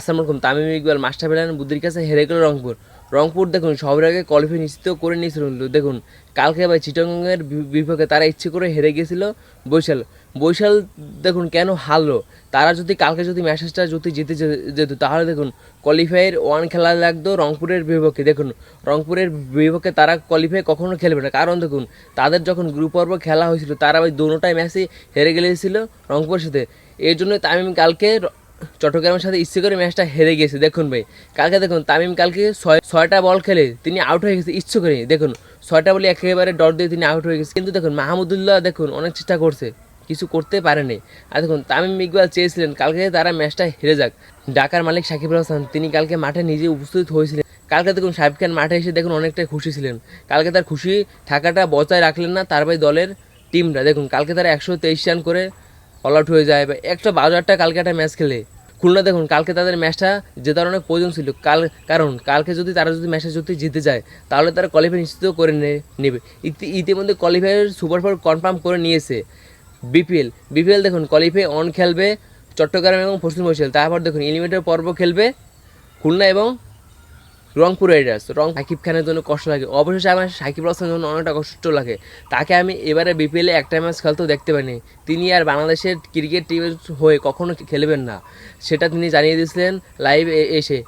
আসসালামু আলাইকুম, Tamim Iqbal, master plan বুদ্ধির কাছে হেরে গেল রংপুর। রংপুর দেখুন, সবার আগে কোয়ালিফাই নিশ্চিত করে নিয়েছিল। দেখুন, কালকে ভাই চিটংয়ের বিপক্ষে তারা ইচ্ছে করে হেরে গিয়েছিল বৈশাল। বৈশাল দেখুন কেন হারলো? তারা যদি কালকে যদি ম্যাচটা যদি জিতে যেত, তাহলে দেখুন, কোয়ালিফাইয়ের ওয়ান খেলা লাগতো রংপুরের বিপক্ষে। দেখুন, রংপুরের বিপক্ষে তারা কোয়ালিফাই কখনো খেলবে না। কারণ দেখুন, তাদের যখন গ্রুপ পর্ব খেলা হয়েছিল, তারা ওই দুটোটাই ম্যাচে হেরে গেলেছিল রংপুরের সাথে। এই জন্য তামিম কালকে চট্টগ্রামের সাথে ইচ্ছে করে ম্যাচটা হেরে গেছে। দেখুন ভাই, কালকে দেখুন, তামিম কালকে ছয় ছয়টা বল খেলে তিনি আউট হয়ে গেছে, ইচ্ছে করে দেখুন, ছয়টা বলে একেবারে ডট দিয়ে তিনি আউট হয়ে গেছে। কিন্তু দেখুন, মাহমুদুল্লাহ দেখুন, অনেক চেষ্টা করছে, কিছু করতে পারেনি। আর দেখুন, তামিম ইকবাল চেয়েছিলেন, কালকে তারা ম্যাচটা হেরে যাক। ঢাকার মালিক সাকিবুল হাসান, তিনি কালকে মাঠে নিজে উপস্থিত হয়েছিলেন। কালকে দেখুন সাহেব খান মাঠে এসে দেখুন, অনেকটাই খুশি ছিলেন। কালকে তার খুশি থাকাটা বজায় রাখলেন না তার ভাই দলের টিমরা দেখুন, কালকে তারা একশো তেইশ রান করে অল আউট হয়ে যায়। বা একটা বাজারটা কালকে একটা ম্যাচ খেলে। খুলনা দেখুন, কালকে তাদের ম্যাচটা জেতার অনেক প্রয়োজন ছিল। কাল কারণ কালকে যদি তারা যদি ম্যাচটা যদি জিতে যায়, তাহলে তারা কোয়ালিফাই নিশ্চিত করে নেবে। ইতি- ইতিমধ্যে কোয়ালিফায়ার সুপার ফোর কনফার্ম করে নিয়েছে বিপিএল বিপিএল দেখুন কোয়ালিফাই অন খেলবে চট্টগ্রাম এবং পশ্চিম তারপর দেখুন এলিমিনেটর পর্ব খেলবে খুলনা এবং রংপুর রাইডার্স রং সাকিব খানের জন্য কষ্ট লাগে। অবশেষে আমার সাকিব রসানের জন্য অনেকটা কষ্ট লাগে। তাকে আমি এবারে বিপিএলে একটা ম্যাচ খেলতেও দেখতে পাইনি। তিনি আর বাংলাদেশের ক্রিকেট টিমের হয়ে কখনো খেলবেন না। সেটা তিনি জানিয়ে দিয়েছিলেন লাইভ এসে।